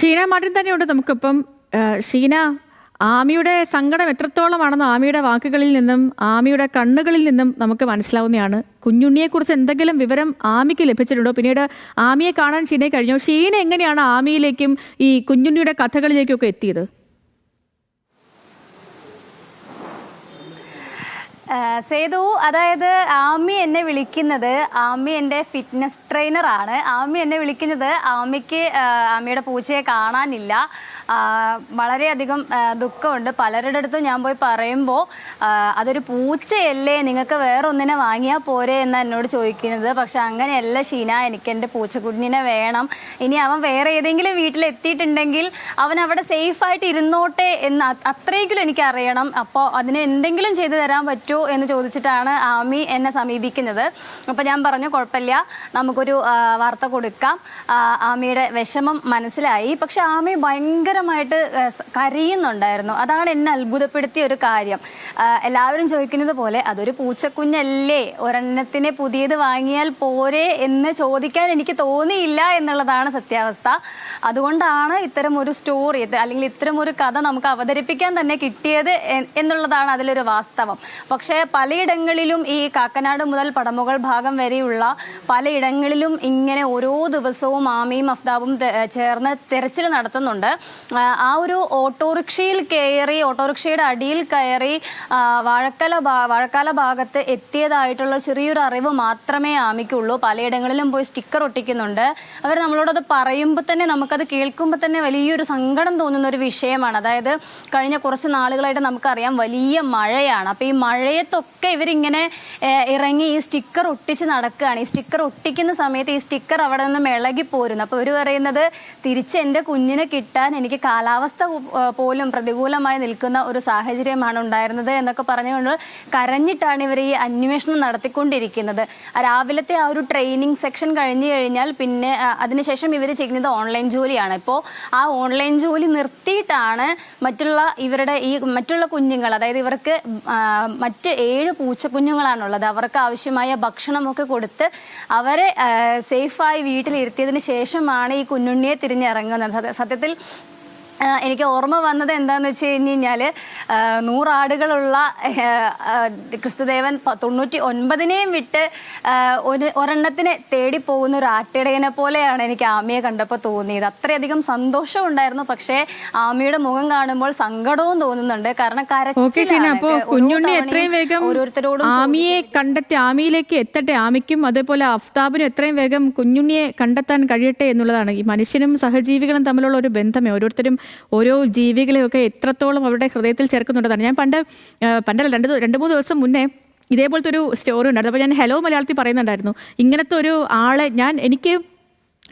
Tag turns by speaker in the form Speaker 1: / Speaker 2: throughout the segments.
Speaker 1: Sheena Martin തന്നെയുണ്ട് നമുക്കിപ്പം. ഷീന ആമിയുടെ സങ്കടം എത്രത്തോളമാണെന്ന് ആമിയുടെ വാക്കുകളിൽ നിന്നും ആമിയുടെ കണ്ണുകളിൽ നിന്നും നമുക്ക് മനസ്സിലാവുന്നതാണ്. കുഞ്ഞുണ്ണിയെക്കുറിച്ച് എന്തെങ്കിലും വിവരം ആമിക്ക് ലഭിച്ചിട്ടുണ്ടോ? പിന്നീട് ആമിയെ കാണാൻ ഷീനയെ കഴിഞ്ഞോ? ഷീന എങ്ങനെയാണ് ആമിയിലേക്കും ഈ കുഞ്ഞുണ്ണിയുടെ കഥകളിലേക്കും ഒക്കെ എത്തിയത്?
Speaker 2: സേതു അതായത് ആമി എന്നെ വിളിക്കുന്നത് ആമി എന്റെ ഫിറ്റ്നസ് ട്രെയിനറാണ് ആമി എന്നെ വിളിക്കുന്നത് ആമിക്ക് ആമിയുടെ പൂച്ചയെ കാണാനില്ല. വളരെയധികം ദുഃഖമുണ്ട്. പലരുടെ അടുത്തും ഞാൻ പോയി പറയുമ്പോൾ അതൊരു പൂച്ചയല്ലേ നിങ്ങൾക്ക് വേറൊന്നിനെ വാങ്ങിയാൽ പോരെ എന്ന് എന്നോട് ചോദിക്കുന്നത്. പക്ഷെ അങ്ങനെയല്ല ഷീന എനിക്ക് എന്റെ പൂച്ചക്കുഞ്ഞിനെ വേണം. ഇനി അവൻ വേറെ ഏതെങ്കിലും വീട്ടിലെത്തിയിട്ടുണ്ടെങ്കിൽ അവൻ അവിടെ സേഫായിട്ട് ഇരുന്നോട്ടെ എന്ന് അത്രയെങ്കിലും എനിക്ക് അറിയണം അപ്പോൾ അതിന് എന്തെങ്കിലും ചെയ്തു തരാൻ പറ്റുമോ എന്ന് ചോദിച്ചിട്ടാണ് ആമി എന്നെ സമീപിക്കുന്നത്. അപ്പം ഞാൻ പറഞ്ഞു കുഴപ്പമില്ല നമുക്കൊരു വാർത്ത കൊടുക്കാം. ആമിയുടെ വിഷമം മനസ്സിലായി. പക്ഷെ ആമി ഭയങ്കരമായിട്ട് കരയുന്നുണ്ടായിരുന്നു. അതാണ് എന്നെ അത്ഭുതപ്പെടുത്തിയ ഒരു കാര്യം. എല്ലാവരും ചോദിക്കുന്നത് പോലെ അതൊരു പൂച്ചക്കുഞ്ഞല്ലേ? ഒരെണ്ണത്തിനെ പുതിയത് വാങ്ങിയാൽ പോരെ എന്ന് ചോദിക്കാൻ എനിക്ക് തോന്നിയില്ല എന്നുള്ളതാണ് സത്യാവസ്ഥ. അതുകൊണ്ടാണ് ഇത്തരം ഒരു സ്റ്റോറി അല്ലെങ്കിൽ ഇത്തരം ഒരു കഥ നമുക്ക് അവതരിപ്പിക്കാൻ തന്നെ കിട്ടിയത് എന്നുള്ളതാണ് അതിലൊരു വാസ്തവം. പക്ഷേ പലയിടങ്ങളിലും ഈ കാക്കനാട് മുതൽ പടമുകൾ ഭാഗം വരെയുള്ള പലയിടങ്ങളിലും ഇങ്ങനെ ഓരോ ദിവസവും ആമിയും അഫ്താബും ചേർന്ന് തെരച്ചിൽ നടത്തുന്നുണ്ട്. ആ, ഒരു ഓട്ടോറിക്ഷയിൽ കയറി ഓട്ടോറിക്ഷയുടെ അടിയിൽ കയറി വാഴക്കല വാഴക്കാല ഭാഗത്ത് എത്തിയതായിട്ടുള്ള ചെറിയൊരു അറിവ് മാത്രമേ ആമിക്കുള്ളൂ പലയിടങ്ങളിലും പോയി സ്റ്റിക്കർ ഒട്ടിക്കുന്നുണ്ട്. അവർ നമ്മളോടത് പറയുമ്പോൾ തന്നെ നമുക്കത് കേൾക്കുമ്പോൾ തന്നെ വലിയൊരു സങ്കടം തോന്നുന്ന ഒരു വിഷയമാണ്. അതായത് കഴിഞ്ഞ കുറച്ച് നാളുകളായിട്ട് നമുക്കറിയാം വലിയ മഴയാണ്. അപ്പോൾ ഈ മഴയത്തൊക്കെ ഇവരിങ്ങനെ ഇറങ്ങി ഈ സ്റ്റിക്കർ ഒട്ടിച്ച് നടക്കുകയാണ്. ഈ സ്റ്റിക്കർ ഒട്ടിക്കുന്ന സമയത്ത് ഈ സ്റ്റിക്കർ അവിടെ നിന്ന് ഇളകി പോരുന്നു. അപ്പോൾ ഇവർ പറയുന്നത് തിരിച്ച് എന്റെ കുഞ്ഞിനെ കിട്ടാൻ എനിക്ക് കാലാവസ്ഥ പോലും പ്രതികൂലമായി നിൽക്കുന്ന ഒരു സാഹചര്യമാണ് ഉണ്ടായിരുന്നത് എന്നൊക്കെ പറഞ്ഞുകൊണ്ട് കരഞ്ഞിട്ടാണ് ഇവർ ഈ അന്വേഷണം നടത്തിക്കൊണ്ടിരിക്കുന്നത്. രാവിലത്തെ ആ ഒരു ട്രെയിനിങ് സെക്ഷൻ കഴിഞ്ഞു കഴിഞ്ഞാൽ പിന്നെ അതിനുശേഷം ഇവർ ചെയ്യുന്നത് ഓൺലൈൻ ജോലിയാണ്. ഇപ്പോൾ ആ ഓൺലൈൻ ജോലി നിർത്തിയിട്ടാണ് മറ്റുള്ള ഇവരുടെ ഈ മറ്റുള്ള കുഞ്ഞുങ്ങൾ അതായത് ഇവർക്ക് ആ, മറ്റ് ഏഴ് പൂച്ചക്കുഞ്ഞുങ്ങളാണുള്ളത്. അവർക്ക് ആവശ്യമായ ഭക്ഷണമൊക്കെ കൊടുത്ത് അവരെ സേഫായി വീട്ടിലിരുത്തിയതിന് ശേഷമാണ് ഈ കുഞ്ഞുണ്ണിയെ തിരിഞ്ഞിറങ്ങുന്നത്. സത്യ- സത്യത്തിൽ എനിക്ക് ഓർമ്മ വന്നത് എന്താന്ന് വെച്ച് കഴിഞ്ഞ് കഴിഞ്ഞാൽ നൂറാടുകളുള്ള ക്രിസ്തുദേവൻ തൊണ്ണൂറ്റി ഒൻപതിനെയും വിട്ട് ഒരു ഒരെണ്ണത്തിനെ തേടി പോകുന്ന ഒരു ആട്ടിടയനെ പോലെയാണ് എനിക്ക് ആമിയെ കണ്ടപ്പോൾ തോന്നിയത്. അത്രയധികം സന്തോഷം ഉണ്ടായിരുന്നു. പക്ഷേ ആമിയുടെ മുഖം കാണുമ്പോൾ സങ്കടവും തോന്നുന്നുണ്ട്. കാരണം
Speaker 1: കുഞ്ഞുണ്ണി എത്രയും വേഗം
Speaker 2: ഓരോരുത്തരോടും
Speaker 1: ആമിയെ കണ്ടെത്തി ആമിയിലേക്ക് എത്തട്ടെ? ആമിക്കും അതേപോലെ അഫ്താബിനും എത്രയും വേഗം കുഞ്ഞുണ്ണിയെ കണ്ടെത്താൻ കഴിയട്ടെ എന്നുള്ളതാണ്. ഈ മനുഷ്യനും സഹജീവികളും തമ്മിലുള്ള ഒരു ബന്ധമേ. ഓരോരുത്തരും ഓരോ ജീവികളെയൊക്കെ എത്രത്തോളം അവരുടെ ഹൃദയത്തിൽ ചേർക്കുന്നുണ്ടെന്നാണ്. ഞാൻ പണ്ട് പണ്ടല്ല രണ്ട് രണ്ട് മൂന്ന് ദിവസം മുന്നേ ഇതേപോലത്തെ ഒരു സ്റ്റോറി ഉണ്ടായിരുന്നു. അപ്പോൾ ഞാൻ ഹലോ മലയാളത്തിൽ പറയുന്നുണ്ടായിരുന്നു. ഇങ്ങനത്തെ ഒരു ആളെ ഞാൻ എനിക്ക്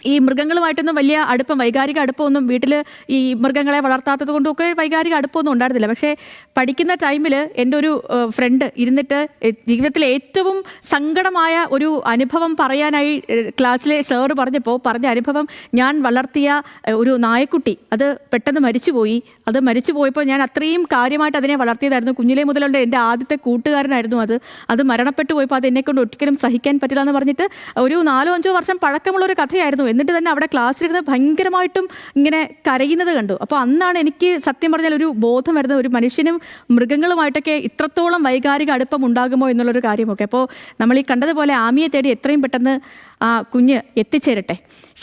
Speaker 1: ഈ മൃഗങ്ങളുമായിട്ടൊന്നും വലിയ അടുപ്പം വൈകാരിക അടുപ്പമൊന്നും വീട്ടിൽ ഈ മൃഗങ്ങളെ വളർത്താത്തത് കൊണ്ടൊക്കെ വൈകാരിക അടുപ്പമൊന്നും ഉണ്ടായിരുന്നില്ല. പക്ഷേ പഠിക്കുന്ന ടൈമിൽ എന്റെ ഒരു ഫ്രണ്ട് ഇരുന്നിട്ട് ജീവിതത്തിലെ ഏറ്റവും സങ്കടമായ ഒരു അനുഭവം പറയാനായി ക്ലാസ്സിലെ സാറ് പറഞ്ഞപ്പോൾ പറഞ്ഞ അനുഭവം ഞാൻ വളർത്തിയ ഒരു നായക്കുട്ടി. അത് പെട്ടെന്ന് മരിച്ചുപോയി. അത് മരിച്ചു പോയപ്പോൾ ഞാൻ അത്രയും കാര്യമായിട്ട് അതിനെ വളർത്തിയതായിരുന്നു. കുഞ്ഞിലെ മുതലുള്ള എന്റെ ആദ്യത്തെ കൂട്ടുകാരനായിരുന്നു അത്. അത് മരണപ്പെട്ടു പോയപ്പോൾ അത് എന്നെക്കൊണ്ട് ഒരിക്കലും സഹിക്കാൻ പറ്റില്ല എന്ന് പറഞ്ഞിട്ട് ഒരു നാലോ അഞ്ചോ വർഷം പഴക്കമുള്ള ഒരു കഥയായിരുന്നു എന്നിട്ട് തന്നെ അവിടെ ക്ലാസ്സിലിരുന്ന് ഭയങ്കരമായിട്ടും ഇങ്ങനെ കരയുന്നത് കണ്ടു. അപ്പോൾ അന്നാണ് എനിക്ക് സത്യം പറഞ്ഞാൽ ഒരു ബോധം വരുന്നത് ഒരു മനുഷ്യനും മൃഗങ്ങളുമായിട്ടൊക്കെ ഇത്രത്തോളം വൈകാരിക അടുപ്പം ഉണ്ടാകുമോ എന്നുള്ളൊരു കാര്യമൊക്കെ. അപ്പോൾ നമ്മൾ ഈ കണ്ടതുപോലെ ആമിയെ തേടി എത്രയും പെട്ടെന്ന് ആ കുഞ്ഞ് എത്തിച്ചേരട്ടെ.